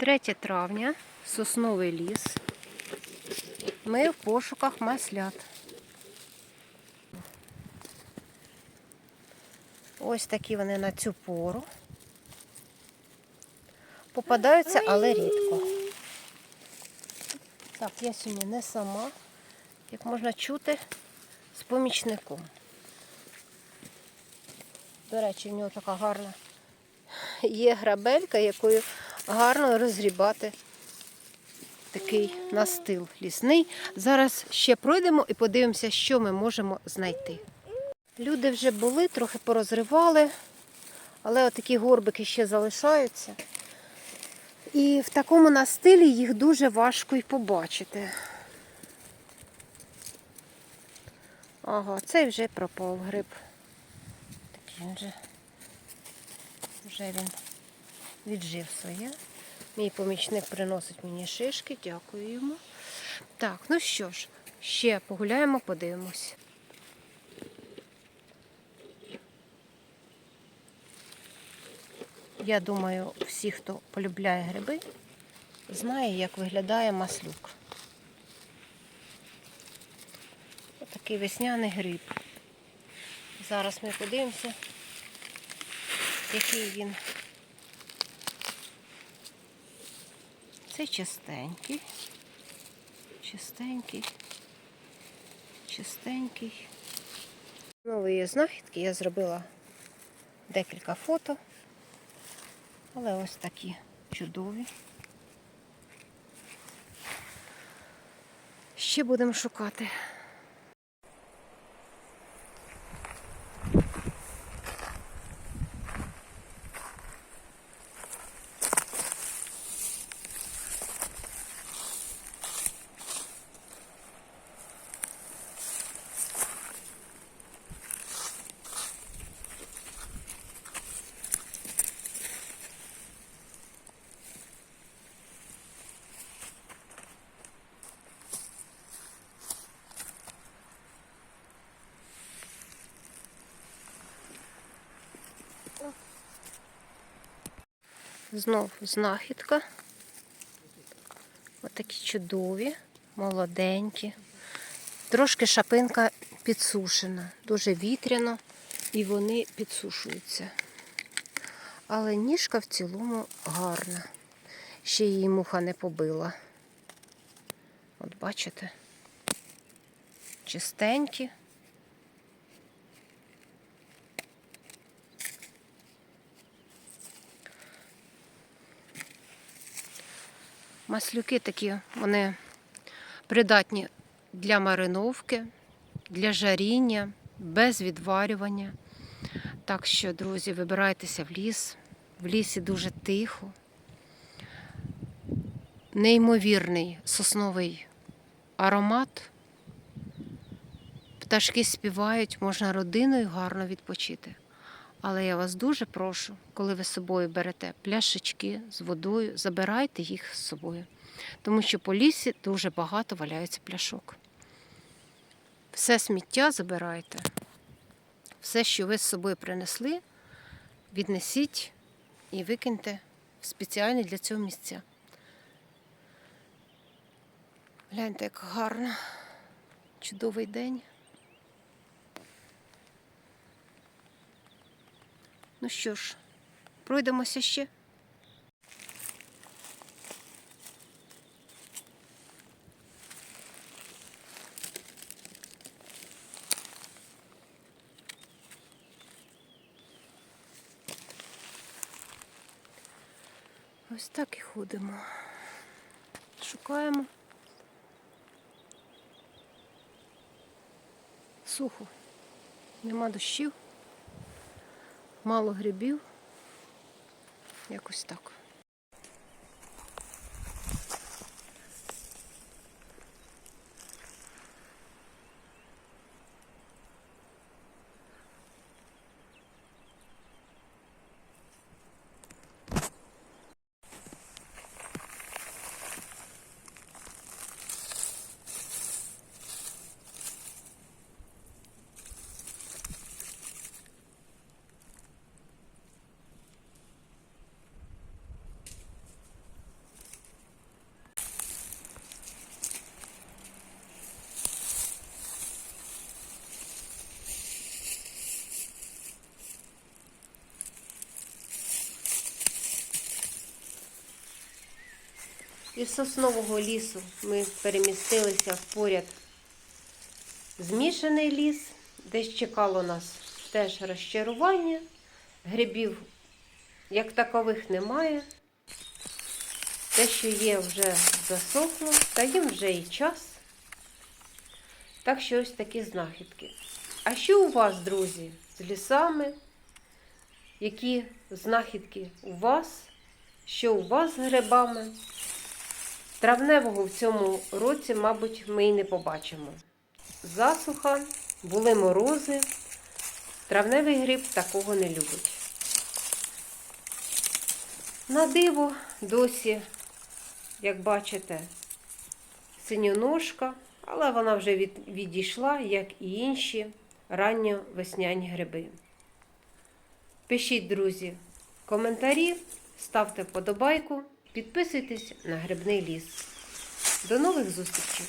3 травня, сосновий ліс. Ми в пошуках маслят. Ось такі вони на цю пору. Попадаються, але рідко. Так, я сьогодні не сама, як можна чути, з помічником. До речі, в нього така гарна є грабелька, якою гарно розгрібати такий настил лісний. Зараз ще пройдемо і подивимося, що ми можемо знайти. Люди вже були, трохи порозривали, але отакі горбики ще залишаються. І в такому настилі їх дуже важко й побачити. Ага, цей вже пропав гриб. Такий вже, вже він віджив своє. Мій помічник приносить мені шишки, дякую йому. Так, ну що ж, ще погуляємо, подивимось. Я думаю, всі, хто полюбляє гриби, знає, як виглядає маслюк. Отакий весняний гриб. Зараз ми подивимося, який він. Це чистенький, чистенький, чистенький. Нової знахідки я зробила декілька фото. Але ось такі чудові. Ще будемо шукати. Знов знахідка. Отакі чудові, молоденькі. Трошки шапинка підсушена, дуже вітряно і вони підсушуються. Але ніжка в цілому гарна. Ще її муха не побила. От бачите? Чистенькі. Маслюки такі, вони придатні для мариновки, для жаріння, без відварювання. Так що, друзі, вибирайтеся в ліс. В лісі дуже тихо. Неймовірний сосновий аромат. Пташки співають, можна родиною гарно відпочити. Але я вас дуже прошу, коли ви з собою берете пляшечки з водою, забирайте їх з собою. Тому що по лісі дуже багато валяється пляшок. Все сміття забирайте. Все, що ви з собою принесли, віднесіть і викиньте в спеціальні для цього місця. Гляньте, як гарно. Чудовий день. Ну що ж, пройдемося ще. Ось так і ходимо. Шукаємо. Сухо. Нема дощів. Мало грибів. Якось так. Із соснового лісу ми перемістилися в поряд змішаний ліс, де чекало нас теж розчарування. Грибів як такових немає. Те, що є, вже засохло, та їм вже і час. Так що ось такі знахідки. А що у вас, друзі, з лісами? Які знахідки у вас? Що у вас з грибами? Травневого в цьому році, мабуть, ми й не побачимо. Засуха, були морози. Травневий гриб такого не любить. На диво досі, як бачите, синьоножка, але вона вже від, відійшла, як і інші ранньовесняні гриби. Пишіть, друзі, коментарі, ставте вподобайку, підписуйтесь на грибний ліс. До нових зустрічей!